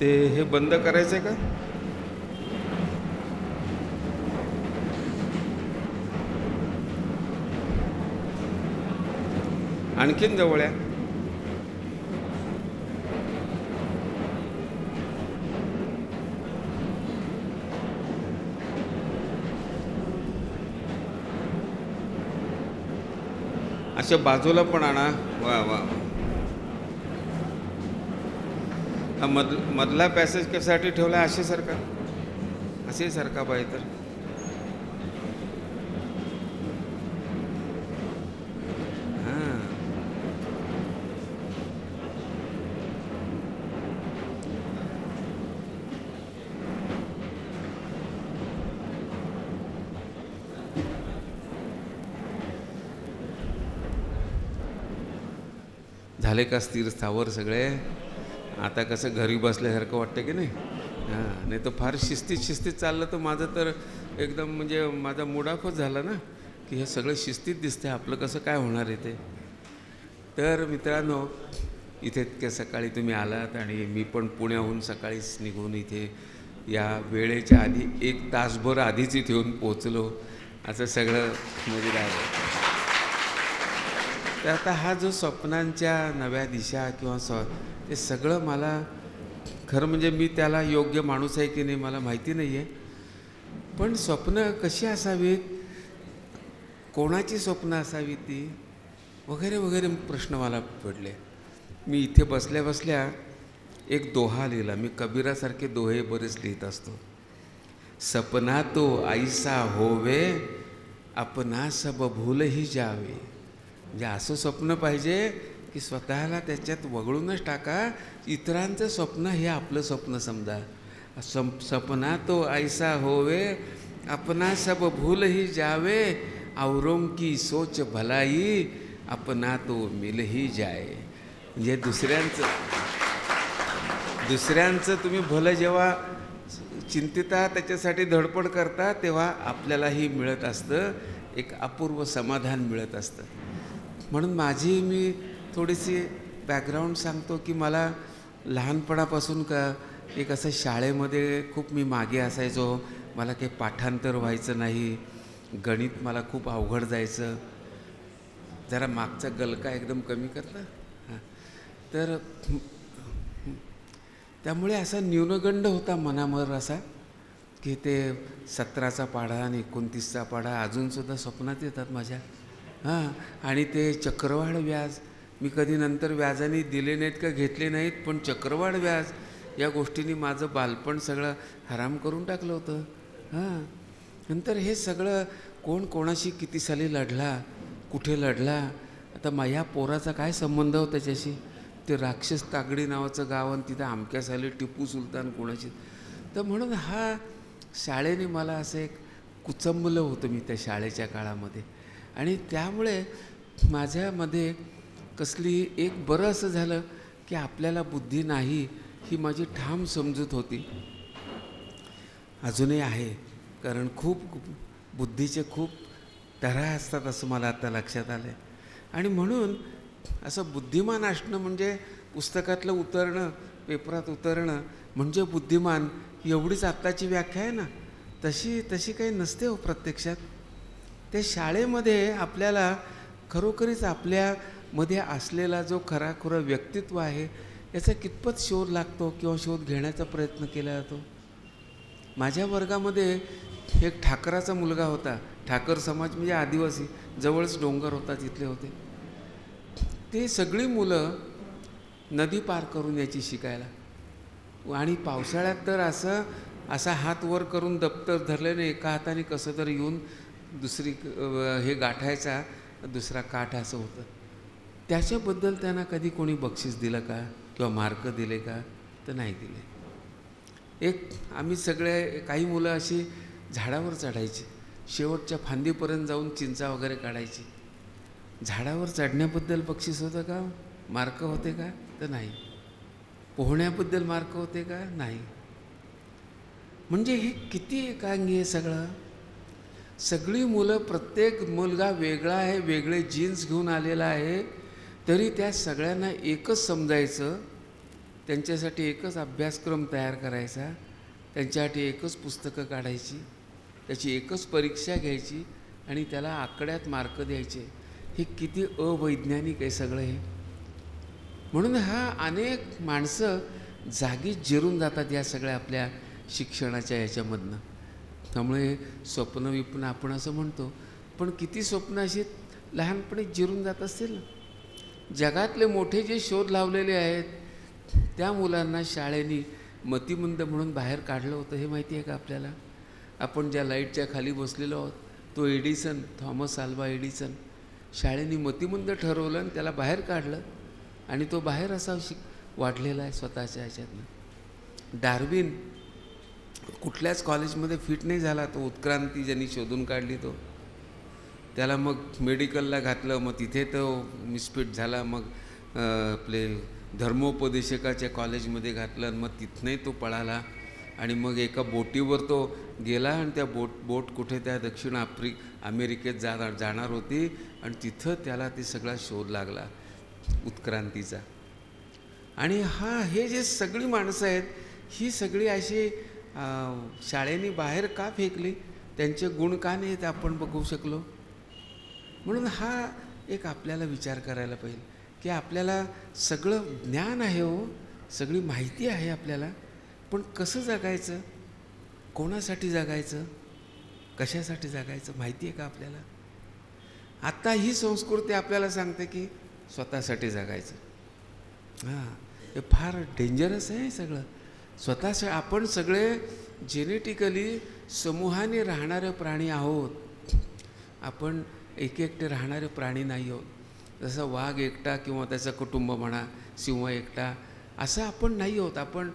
ते हे बंद करायचं आहे का? आणखीन जवळ आहे अशा बाजूला पण आणा. वा वा. हा मध मधला पॅसेज कशासाठी ठेवला असे सारखा? असे सारखा पाहिजे तर. हां. झाले का स्थिर स्थावर सगळे? आता कसं घरी बसल्यासारखं वाटतं की नाही? हां नाही तर फार शिस्तीत शिस्तीत चाललं तर माझं तर एकदम म्हणजे माझा मुडाफच झाला ना की हे सगळं शिस्तीत दिसते आपलं कसं काय होणार आहे ते? तर मित्रांनो इथे इतक्या सकाळी तुम्ही आलात आणि मी पण पुण्याहून सकाळीच निघून इथे या वेळेच्या आधी एक तासभर आधीच इथे येऊन पोचलो असं सगळं मजेदार राहिलं. तर आता हा जो स्वप्नांच्या नव्या दिशा किंवा स्व ते सगळं मला खरं म्हणजे मी त्याला योग्य माणूस आहे की नाही मला माहिती नाही आहे. पण स्वप्न कशी असावीत? कोणाची स्वप्न असावी ती? वगैरे वगैरे प्रश्न मला पडले. मी इथे बसल्या बसल्या एक दोहा लिहिला. मी कबीरासारखे दोहे बरेच लिहित असतो. सपना तो ऐसा होवे अपना सब भूलही जावे. म्हणजे असं स्वप्न पाहिजे की स्वतःला त्याच्यात वगळूनच टाका. इतरांचं स्वप्न हे आपलं स्वप्न समजा. सप सपना तो ऐसा होवे अपना सब भूल ही जावे औरों की सोच भलाई अपना तो मिल ही जाय म्हणजे दुसऱ्यांचं दुसऱ्यांचं तुम्ही भलं जेव्हा चिंतिता त्याच्यासाठी धडपड करता तेव्हा आपल्यालाही मिळत असतं. एक अपूर्व समाधान मिळत असतं. म्हणून माझी मी थोडीशी बॅकग्राऊंड सांगतो की मला लहानपणापासून का एक असं शाळेमध्ये खूप मी मागे असायचो. मला काही पाठांतर व्हायचं नाही. गणित मला खूप अवघड जायचं. जरा मागचा गलका एकदम कमी करता हां. तर त्यामुळे असा न्यूनगंड होता मनामर असा की ते सतराचा पाढा आणि एकोणतीसचा पाढा अजूनसुद्धा स्वप्नात येतात माझ्या. हां आणि ते चक्रवाढ व्याज मी कधी नंतर व्याजाने दिले नाहीत का घेतले नाहीत पण चक्रवाढ व्याज या गोष्टीने माझं बालपण सगळं हराम करून टाकलं होतं. हां. नंतर हे सगळं कोण कोणाशी किती साली लढला कुठे लढला आता माझ्या पोराचा काय संबंध हो त्याच्याशी? ते राक्षस तागडी नावाचं गाव आणि तिथं आमक्या साली टिपू सुलतान कोणाशी तर म्हणून हा शाळेने मला असं एक कुचंबलं होतं मी त्या शाळेच्या काळामध्ये. आणि त्यामुळे माझ्यामध्ये कसली एक बरं असं झालं की आपल्याला बुद्धी नाही ही माझी ठाम समजूत होती. अजूनही आहे कारण खूप बुद्धीचे खूप तऱ्हा असतात असं मला आता लक्षात आलं आहे आणि म्हणून असं बुद्धिमान असणं म्हणजे पुस्तकातलं उतरणं पेपरात उतरणं म्हणजे बुद्धिमान एवढीच आत्ताची व्याख्या आहे ना. तशी तशी काही नसते हो प्रत्यक्षात. ते शाळेमध्ये आपल्याला खरोखरीच आपल्यामध्ये असलेला जो खराखुरा व्यक्तित्व आहे याचा कितपत शोध लागतो किंवा शोध घेण्याचा प्रयत्न केला जातो? माझ्या वर्गामध्ये एक ठाकराचा मुलगा होता. ठाकर समाज म्हणजे आदिवासी. जवळच डोंगर होता तिथले होते. ते सगळी मुलं नदी पार करून यायची शिकायला. आणि पावसाळ्यात तर असं असा हात वर करून दप्तर धरल्याने एका हाताने कसं तर येऊन दुसरी हे गाठायचा दुसरा काठ असं होतं. त्याच्याबद्दल त्यांना कधी कोणी बक्षीस दिलं का? किंवा मार्क दिले का? तर नाही दिले. एक आम्ही सगळे काही मुलं अशी झाडावर चढायची. शेवटच्या फांदीपर्यंत जाऊन चिंचा वगैरे काढायची. झाडावर चढण्याबद्दल बक्षीस होतं का? मार्क होते का? तर नाही. पोहण्याबद्दल मार्क होते का? नाही. म्हणजे हे किती एकांगी आहे सगळं? सगळी मुलं प्रत्येक मुलगा वेगळा आहे वेगळे जीन्स घेऊन आलेला आहे तरी त्या सगळ्यांना एकच समजायचं त्यांच्यासाठी एकच अभ्यासक्रम तयार करायचा त्यांच्यासाठी एकच पुस्तकं काढायची त्याची एकच परीक्षा घ्यायची आणि त्याला आकड्यात मार्क द्यायचे. हे किती अवैज्ञानिक आहे सगळं हे. म्हणून हा अनेक माणसं जागीच जिरून जातात या सगळ्या आपल्या शिक्षणाच्या याच्यामधनं. त्यामुळे स्वप्न विप्न आपण असं म्हणतो. पण किती स्वप्न अशी लहानपणी जिरून जात असतील ना? जगातले मोठे जे शोध लावलेले आहेत त्या मुलांना शाळेनी मतिमंद म्हणून बाहेर काढलं होतं हे माहिती आहे का आपल्याला? आपण ज्या लाईटच्या खाली बसलेलो आहोत तो एडिसन थॉमस आल्वा एडिसन शाळेने मतिमंद ठरवलं आणि त्याला बाहेर काढलं आणि तो बाहेर असा शिक वाढलेला आहे स्वतःच्या ह्याच्यातनं. डार्विन कुठल्याच कॉलेजमध्ये फिट नाही झाला तो उत्क्रांती ज्यांनी शोधून काढली तो. त्याला मग मेडिकलला घातलं मग तिथे तो मिसफिट झाला मग आपले धर्मोपदेशकाच्या कॉलेजमध्ये घातलं आणि मग तिथनंही तो पळाला आणि मग एका बोटीवर तो गेला आणि त्या बोट बोट कुठे त्या दक्षिण आफ्रि अमेरिकेत जा जाणार होती आणि तिथं त्याला ते सगळा शोध लागला उत्क्रांतीचा. आणि हा हे जे सगळी माणसं आहेत ही सगळी अशी शाळेने बाहेर का फेकली? त्यांचे गुण का नाहीत आपण बघू शकलो? म्हणून हा एक आपल्याला विचार करायला पाहिजे की आपल्याला सगळं ज्ञान आहे हो सगळी माहिती आहे आपल्याला पण कसं जगायचं? कोणासाठी जगायचं? कशासाठी जगायचं? माहिती आहे का आपल्याला? आत्ता ही संस्कृती आपल्याला सांगते की स्वतःसाठी जगायचं. हां हे फार डेंजरस आहे सगळं. स्वतः आपण सगळे जेनेटिकली समूहाने राहणारे प्राणी आहोत. आपण एक एकटे राहणारे प्राणी नाही आहोत. जसं वाघ एकटा किंवा त्याचं कुटुंब म्हणा सिंह एकटा असं आपण नाही आहोत. आपण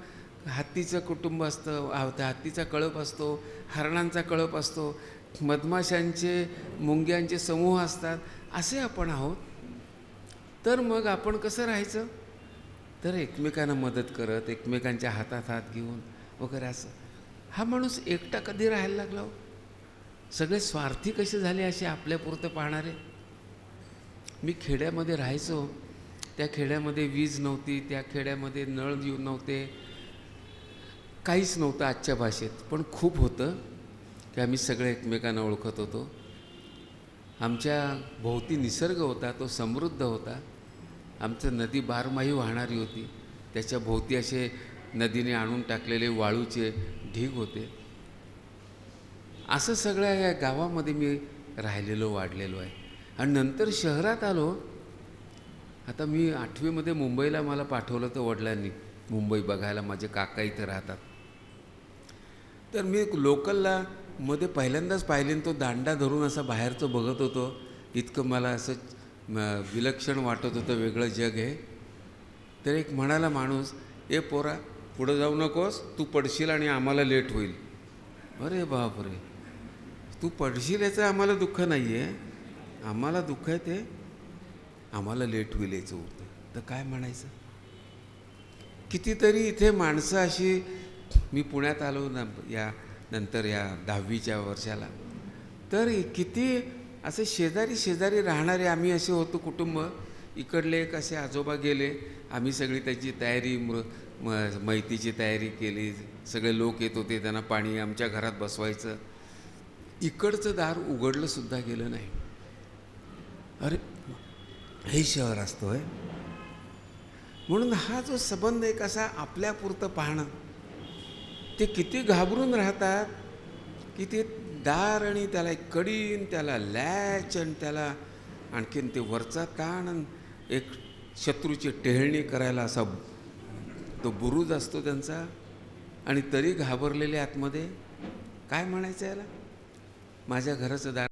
हत्तीचं कुटुंब असतं त्या हत्तीचा कळप असतो हरणांचा कळप असतो मधमाशांचे मुंग्यांचे समूह असतात असे आपण आहोत. तर मग आपण कसं राहायचं? तर एकमेकांना मदत करत एकमेकांच्या हातात हात घेऊन वगैरे असं. हा माणूस एकटा कधी राहायला लागला हो? सगळे स्वार्थी कसे झाले असे आपल्यापुरतं पाहणारे? मी खेड्यामध्ये राहायचो. त्या खेड्यामध्ये वीज नव्हती त्या खेड्यामध्ये नळ येऊ नव्हते. काहीच नव्हतं आजच्या भाषेत पण खूप होतं की आम्ही सगळे एकमेकांना ओळखत होतो. आमच्या भोवती निसर्ग होता तो समृद्ध होता. आमचं नदी बारमाही वाहणारी होती. त्याच्या भोवती असे नदीने आणून टाकलेले वाळूचे ढीग होते. असं सगळ्या या गावामध्ये मी राहिलेलो वाढलेलो आहे. आणि नंतर शहरात आलो. आता मी आठवीमध्ये मुंबईला मला पाठवलं तर वडिलांनी मुंबई बघायला माझे काका इथं राहतात. तर मी लोकलला मध्ये पहिल्यांदाच पाहिले आणि तो दांडा धरून असा बाहेरचं बघत होतो. इतकं मला असं विलक्षण वाटत होतं वेगळं जग आहे. तर एक म्हणाला माणूस ए पोरा पुढं जाऊ नकोस तू पडशील आणि आम्हाला लेट होईल. अरे बापरे तू पडशील याचं आम्हाला दुःख नाही आहे आम्हाला दुःख आहे ते आम्हाला लेट होईल याचं होतं तर काय म्हणायचं? कितीतरी इथे माणसं अशी मी पुण्यात आलो ना या नंतर या दहावीच्या वर्षाला तर किती असे शेजारी शेजारी राहणारे आम्ही असे होतो कुटुंब. इकडले एक असे आजोबा गेले. आम्ही सगळी त्याची तयारी मृ म माहितीची तयारी केली. सगळे लोक येत होते त्यांना पाणी आमच्या घरात बसवायचं. इकडचं दार उघडलंसुद्धा गेलं नाही. अरे हे शहर असतो आहे म्हणून हा जो संबंध एक असा आपल्यापुरतं पाहणं ते किती घाबरून राहतात की ते दार आणि त्याला एक कडीन त्याला लॅच आणि त्याला आणखीन ते वरचा ताण एक शत्रूची टेहळणी करायला असा तो बुरुज असतो त्यांचा. आणि तरी घाबरलेले आतमध्ये काय म्हणायचं याला? माझ्या घराचं दार